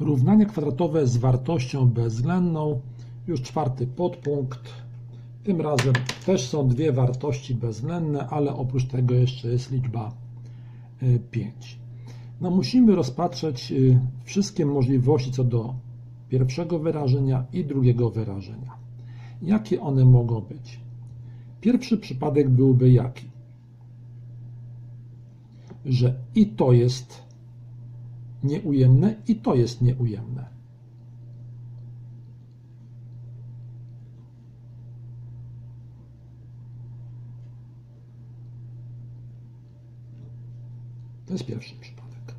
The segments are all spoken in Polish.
Równanie kwadratowe z wartością bezwzględną. Już czwarty podpunkt. Tym razem też są dwie wartości bezwzględne, ale oprócz tego jeszcze jest liczba 5. No musimy rozpatrzeć y, wszystkie możliwości co do pierwszego wyrażenia i drugiego wyrażenia. Jakie one mogą być? Pierwszy przypadek byłby jaki? Że i to jest nieujemne, i to jest nieujemne. To jest pierwszy przypadek.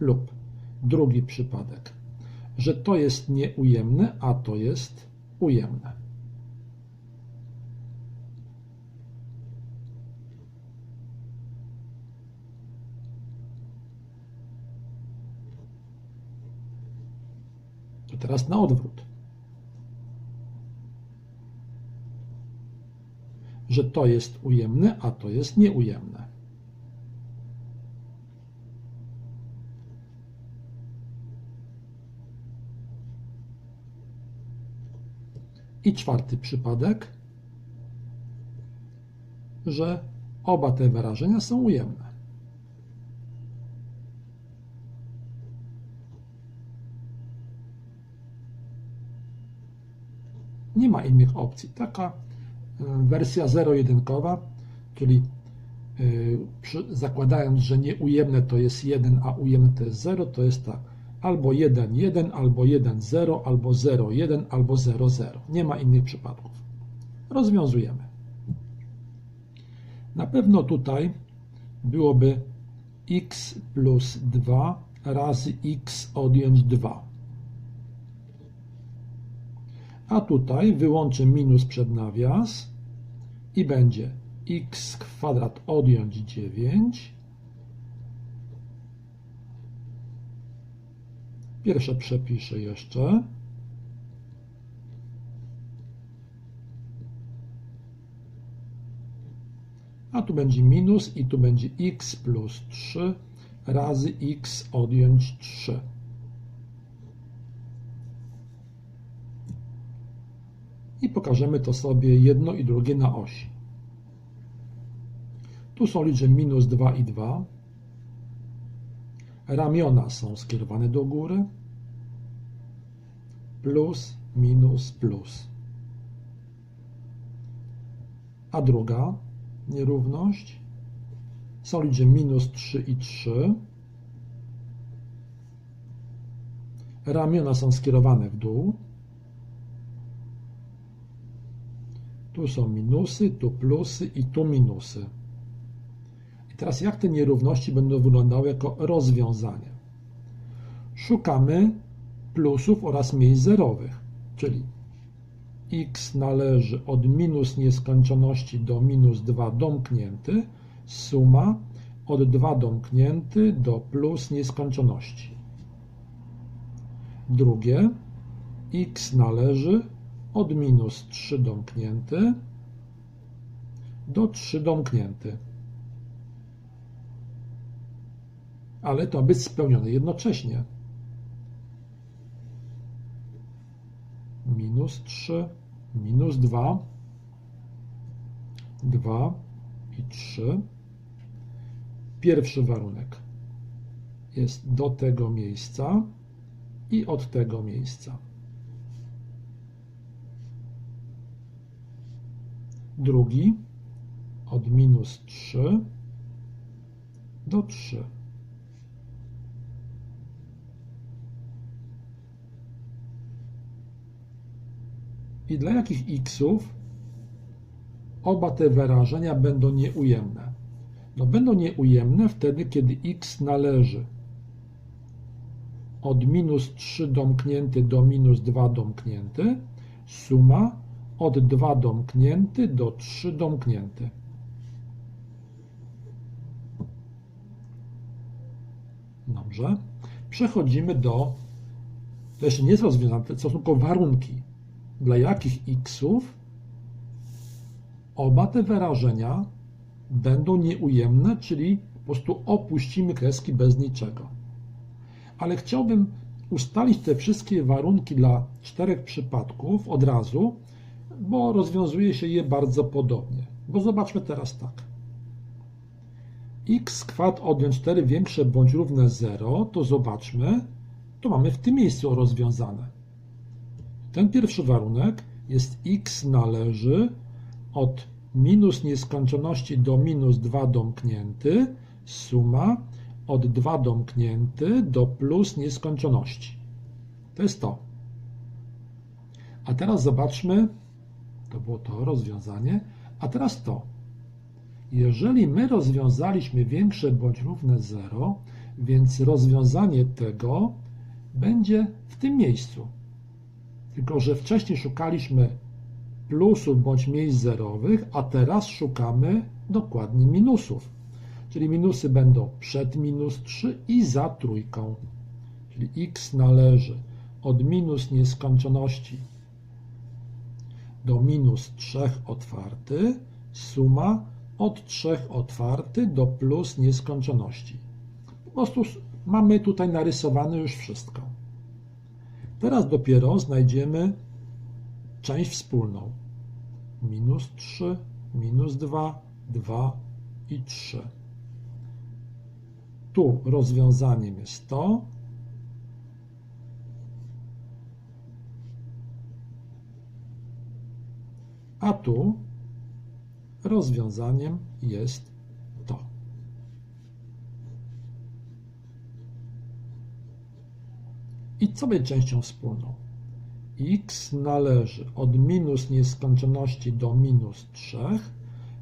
Lub drugi przypadek, że to jest nieujemne, a to jest ujemne. To teraz na odwrót. Że to jest ujemne, a to jest nieujemne. I czwarty przypadek, że oba te wyrażenia są ujemne. Nie ma innych opcji. Taka y, wersja zero-jedynkowa, czyli przy, zakładając, że nieujemne to jest 1, a ujemne to jest 0, to jest tak albo 1, 1, albo 1, 0, albo 0, 1, albo 0, 0. Nie ma innych przypadków. Rozwiązujemy. Na pewno tutaj byłoby x plus 2 razy x odjąć 2. A tutaj wyłączę minus przed nawias i będzie x kwadrat odjąć 9 Pierwsze przepiszę jeszcze. A tu będzie minus i tu będzie x plus 3 razy x odjąć 3. I pokażemy to sobie jedno i drugie na osi. Tu są liczby minus 2 i 2. Ramiona są skierowane do góry. Plus, minus, plus. A druga nierówność są liczby minus 3 i 3. Ramiona są skierowane w dół. Tu są minusy, tu plusy i tu minusy. Teraz jak te nierówności będą wyglądały jako rozwiązanie? Szukamy plusów oraz miejsc zerowych, czyli x należy od minus nieskończoności do minus 2 domknięty, suma od 2 domknięty do plus nieskończoności. Drugie, x należy od minus 3 domknięty do 3 domknięty. ale to być spełnione jednocześnie. Minus 3, minus 2, 2 i 3. Pierwszy warunek jest do tego miejsca i od tego miejsca. Drugi od minus 3 do 3. i dla jakich xów oba te wyrażenia będą nieujemne. No będą nieujemne wtedy, kiedy x należy od minus 3 domknięty do minus 2 domknięty, suma od 2 domknięty do 3 domknięty. Dobrze. Przechodzimy do, to jeszcze nie jest rozwiązane, to są tylko warunki dla jakich xów oba te wyrażenia będą nieujemne, czyli po prostu opuścimy kreski bez niczego. Ale chciałbym ustalić te wszystkie warunki dla czterech przypadków od razu, bo rozwiązuje się je bardzo podobnie. Bo zobaczmy teraz tak. x kwad odjąć 4 większe bądź równe 0, to zobaczmy, to mamy w tym miejscu rozwiązane. Ten pierwszy warunek jest x należy od minus nieskończoności do minus 2 domknięty, suma od 2 domknięty do plus nieskończoności. To jest to. A teraz zobaczmy, to było to rozwiązanie, a teraz to. Jeżeli my rozwiązaliśmy większe bądź równe 0, więc rozwiązanie tego będzie w tym miejscu. Tylko, że wcześniej szukaliśmy plusów bądź miejsc zerowych, a teraz szukamy dokładnie minusów. Czyli minusy będą przed minus 3 i za trójką. Czyli x należy od minus nieskończoności do minus 3 otwarty, suma od 3 otwarty do plus nieskończoności. Po prostu mamy tutaj narysowane już wszystko. Teraz dopiero znajdziemy część wspólną. Minus 3, minus 2, 2 i 3. Tu rozwiązaniem jest to, a tu rozwiązaniem jest to. I co będzie częścią wspólną? x należy od minus nieskończoności do minus 3,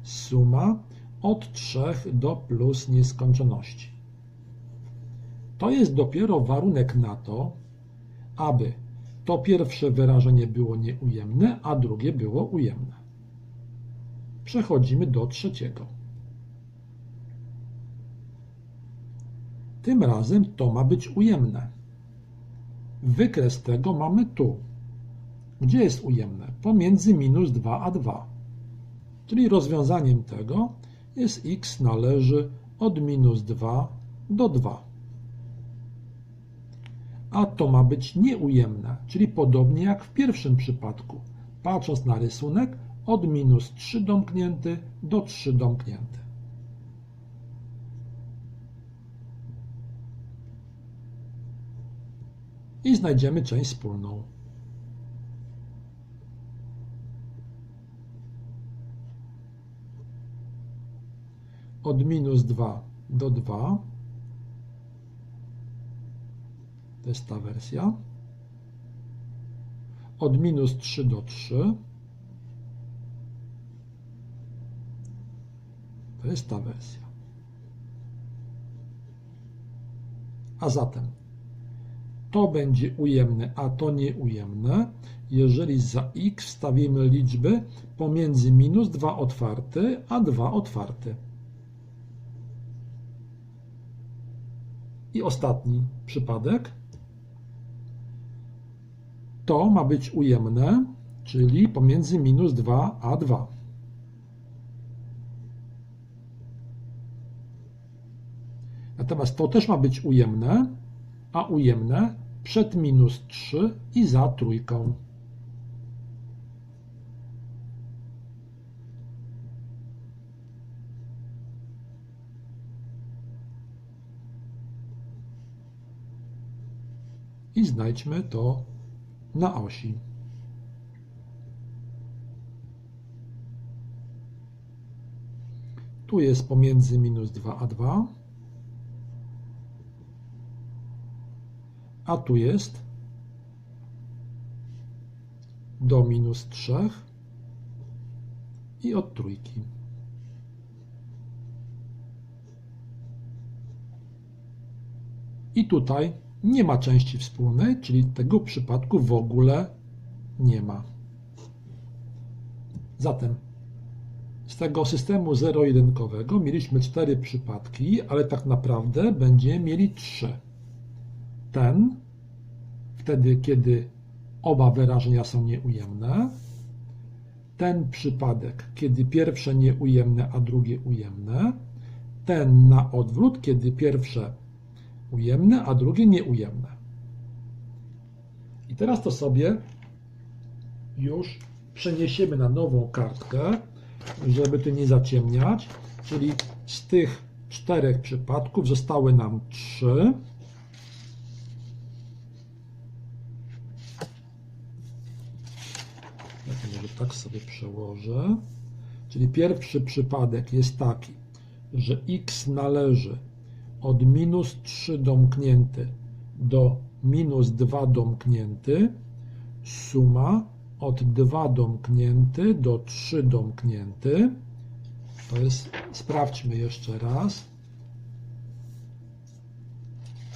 suma od 3 do plus nieskończoności. To jest dopiero warunek na to, aby to pierwsze wyrażenie było nieujemne, a drugie było ujemne. Przechodzimy do trzeciego. Tym razem to ma być ujemne. Wykres tego mamy tu. Gdzie jest ujemne? Pomiędzy minus 2 a 2. Czyli rozwiązaniem tego jest x należy od minus 2 do 2 a to ma być nieujemne, czyli podobnie jak w pierwszym przypadku. Patrząc na rysunek, od minus 3 domknięty do 3 domknięty. I znajdziemy część wspólną. Od minus 2 do 2 to jest ta wersja. Od minus 3 do 3 to jest ta wersja. A zatem to będzie ujemne, a to nieujemne, jeżeli za x wstawimy liczby pomiędzy minus 2 otwarty, a 2 otwarty. I ostatni przypadek to ma być ujemne, czyli pomiędzy minus 2 a 2. Natomiast to też ma być ujemne, a ujemne przed minus 3 i za trójką. I znajdźmy to na osi. Tu jest pomiędzy minus 2 a 2, a tu jest do minus 3 i od trójki. I tutaj nie ma części wspólnej, czyli tego przypadku w ogóle nie ma. Zatem z tego systemu zero-jedynkowego mieliśmy cztery przypadki, ale tak naprawdę będziemy mieli trzy. Ten, wtedy kiedy oba wyrażenia są nieujemne, ten przypadek, kiedy pierwsze nieujemne, a drugie ujemne, ten na odwrót, kiedy pierwsze ujemne, a drugie nieujemne. teraz to sobie już przeniesiemy na nową kartkę, żeby tu nie zaciemniać. Czyli z tych czterech przypadków zostały nam trzy. To może tak sobie przełożę. Czyli pierwszy przypadek jest taki, że x należy od minus 3 domknięty do minus 2 domknięty, suma od 2 domknięty do 3 domknięty. To jest, sprawdźmy jeszcze raz.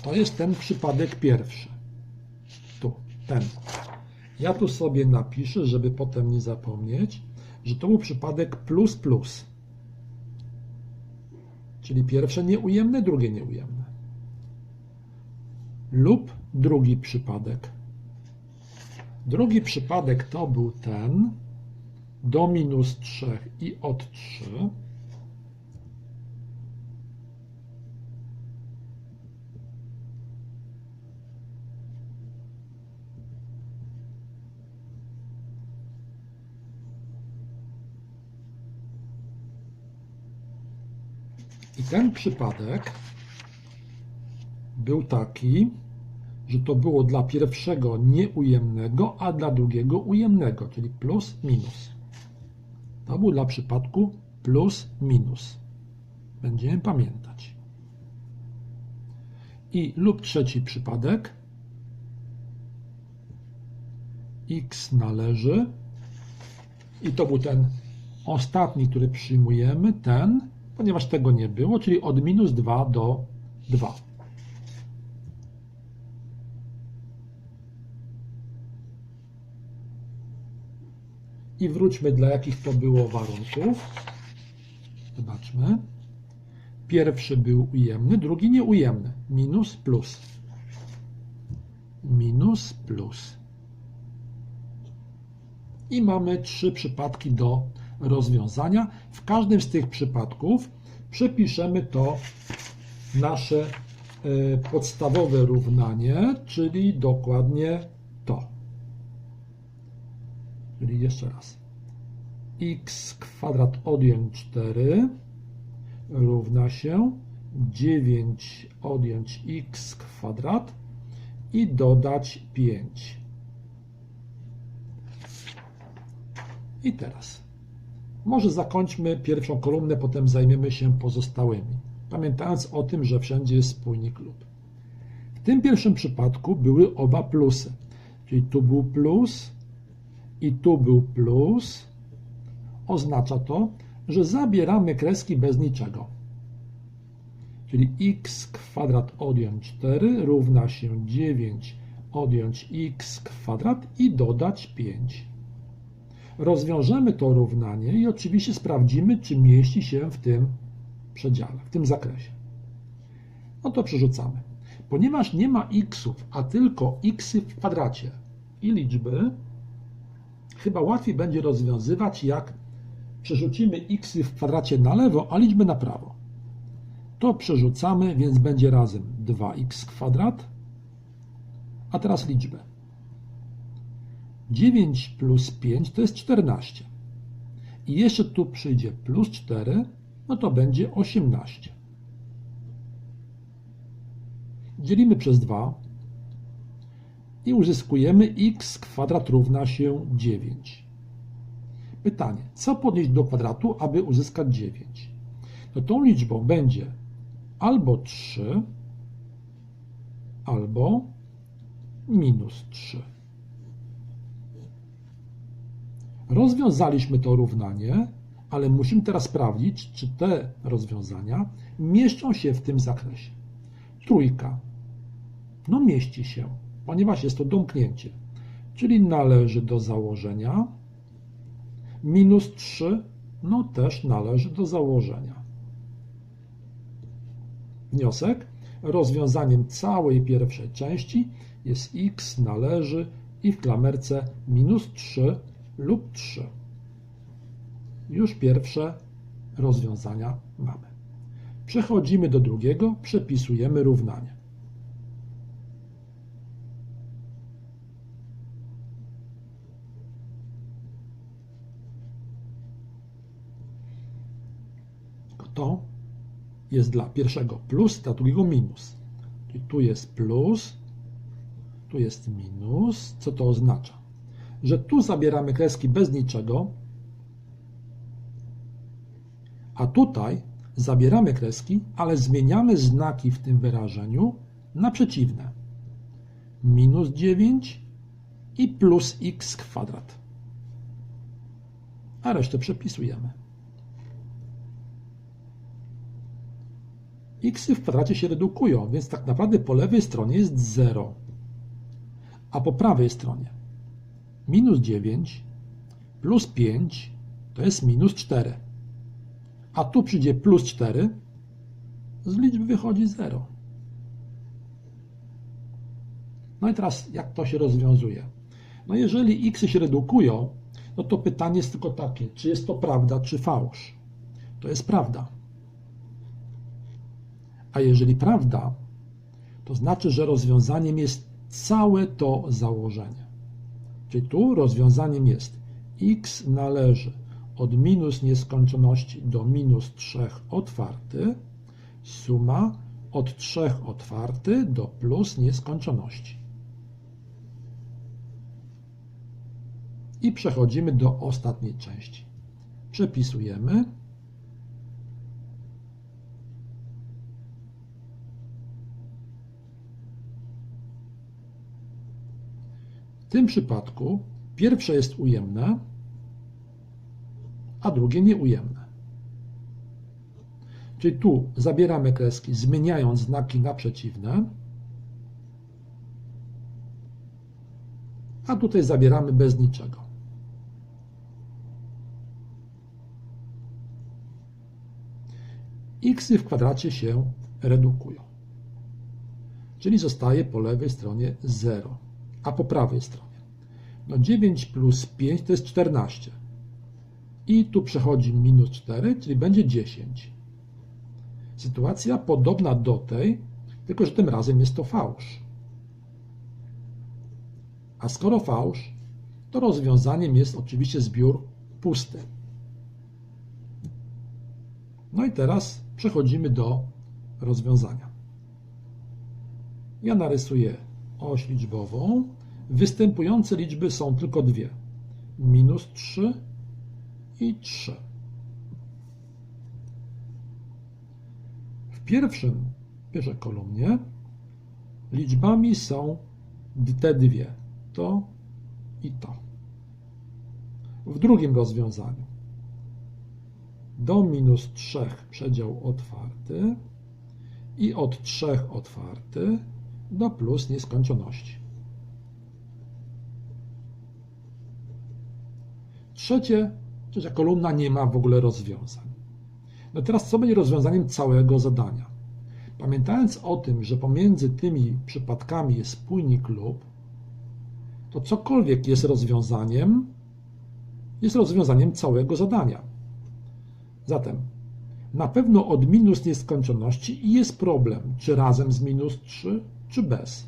To jest ten przypadek pierwszy. Tu, ten. Ja tu sobie napiszę, żeby potem nie zapomnieć, że to był przypadek plus plus. Czyli pierwsze nieujemne, drugie nieujemne. Lub drugi przypadek. Drugi przypadek to był ten do minus 3 i od 3. ten przypadek był taki, że to było dla pierwszego nieujemnego, a dla drugiego ujemnego, czyli plus minus. To był dla przypadku plus minus. Będziemy pamiętać. I lub trzeci przypadek. x należy. I to był ten ostatni, który przyjmujemy, ten, ponieważ tego nie było, czyli od minus 2 do 2. I wróćmy, dla jakich to było warunków. Zobaczmy. Pierwszy był ujemny, drugi nieujemny. Minus, plus. Minus, plus. I mamy trzy przypadki do rozwiązania. W każdym z tych przypadków przepiszemy to nasze e, podstawowe równanie, czyli dokładnie to. Czyli jeszcze raz. x kwadrat odjąć 4 równa się 9 odjąć x kwadrat i dodać 5. I teraz może zakończmy pierwszą kolumnę, potem zajmiemy się pozostałymi, pamiętając o tym, że wszędzie jest spójnik lub. W tym pierwszym przypadku były oba plusy, czyli tu był plus i tu był plus. Oznacza to, że zabieramy kreski bez niczego. Czyli x kwadrat odjąć 4 równa się 9 odjąć x kwadrat i dodać 5 rozwiążemy to równanie i oczywiście sprawdzimy, czy mieści się w tym przedziale, w tym zakresie. No to przerzucamy. Ponieważ nie ma xów, a tylko x w kwadracie i liczby, chyba łatwiej będzie rozwiązywać, jak przerzucimy x w kwadracie na lewo, a liczby na prawo. To przerzucamy, więc będzie razem 2x kwadrat, a teraz liczbę. 9 plus 5 to jest 14. I jeszcze tu przyjdzie plus 4, no to będzie 18. Dzielimy przez 2 i uzyskujemy x kwadrat równa się 9. Pytanie, co podnieść do kwadratu, aby uzyskać 9? No tą liczbą będzie albo 3, albo minus 3. Rozwiązaliśmy to równanie, ale musimy teraz sprawdzić, czy te rozwiązania mieszczą się w tym zakresie. Trójka. No mieści się, ponieważ jest to domknięcie, czyli należy do założenia. Minus 3, no też należy do założenia. Wniosek. Rozwiązaniem całej pierwszej części jest x należy i w klamerce minus 3 lub 3. Już pierwsze rozwiązania mamy. Przechodzimy do drugiego, przepisujemy równanie. To jest dla pierwszego plus, dla drugiego minus. Tu jest plus, tu jest minus. Co to oznacza? Że tu zabieramy kreski bez niczego, a tutaj zabieramy kreski, ale zmieniamy znaki w tym wyrażeniu na przeciwne. Minus 9 i plus x kwadrat. A resztę przepisujemy. x w kwadracie się redukują, więc tak naprawdę po lewej stronie jest 0, a po prawej stronie minus 9 plus 5 to jest minus 4. A tu przyjdzie plus 4, z liczby wychodzi 0. No i teraz jak to się rozwiązuje? No jeżeli x się redukują, no to pytanie jest tylko takie, czy jest to prawda, czy fałsz? To jest prawda. A jeżeli prawda, to znaczy, że rozwiązaniem jest całe to założenie. Czyli tu rozwiązaniem jest x należy od minus nieskończoności do minus 3 otwarty, suma od 3 otwarty do plus nieskończoności. I przechodzimy do ostatniej części. Przepisujemy. W tym przypadku pierwsze jest ujemne, a drugie nieujemne. Czyli tu zabieramy kreski, zmieniając znaki na przeciwne, a tutaj zabieramy bez niczego. x w kwadracie się redukują. Czyli zostaje po lewej stronie 0, a po prawej stronie. No 9 plus 5 to jest 14. I tu przechodzi minus 4, czyli będzie 10. Sytuacja podobna do tej, tylko że tym razem jest to fałsz. A skoro fałsz, to rozwiązaniem jest oczywiście zbiór pusty. No i teraz przechodzimy do rozwiązania. Ja narysuję oś liczbową. Występujące liczby są tylko dwie. Minus 3 i 3. W pierwszym, pierwszej kolumnie liczbami są te dwie. To i to. W drugim rozwiązaniu do minus 3 przedział otwarty i od 3 otwarty do plus nieskończoności. Trzecie, trzecia kolumna nie ma w ogóle rozwiązań. No teraz co będzie rozwiązaniem całego zadania? Pamiętając o tym, że pomiędzy tymi przypadkami jest spójnik lub, to cokolwiek jest rozwiązaniem, jest rozwiązaniem całego zadania. Zatem na pewno od minus nieskończoności jest problem, czy razem z minus 3, czy bez.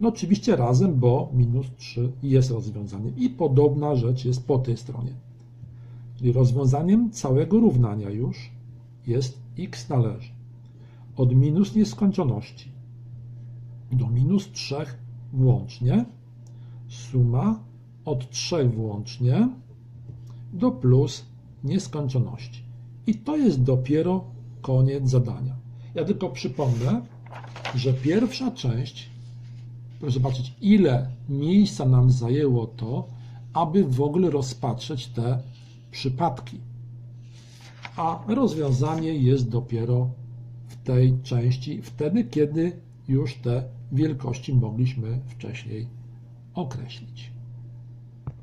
No oczywiście razem, bo minus 3 jest rozwiązaniem i podobna rzecz jest po tej stronie. Czyli rozwiązaniem całego równania już jest x należy od minus nieskończoności do minus 3 włącznie, suma od 3 włącznie do plus nieskończoności. I to jest dopiero koniec zadania. Ja tylko przypomnę, że pierwsza część, proszę zobaczyć, ile miejsca nam zajęło to, aby w ogóle rozpatrzeć te przypadki. A rozwiązanie jest dopiero w tej części, wtedy, kiedy już te wielkości mogliśmy wcześniej określić.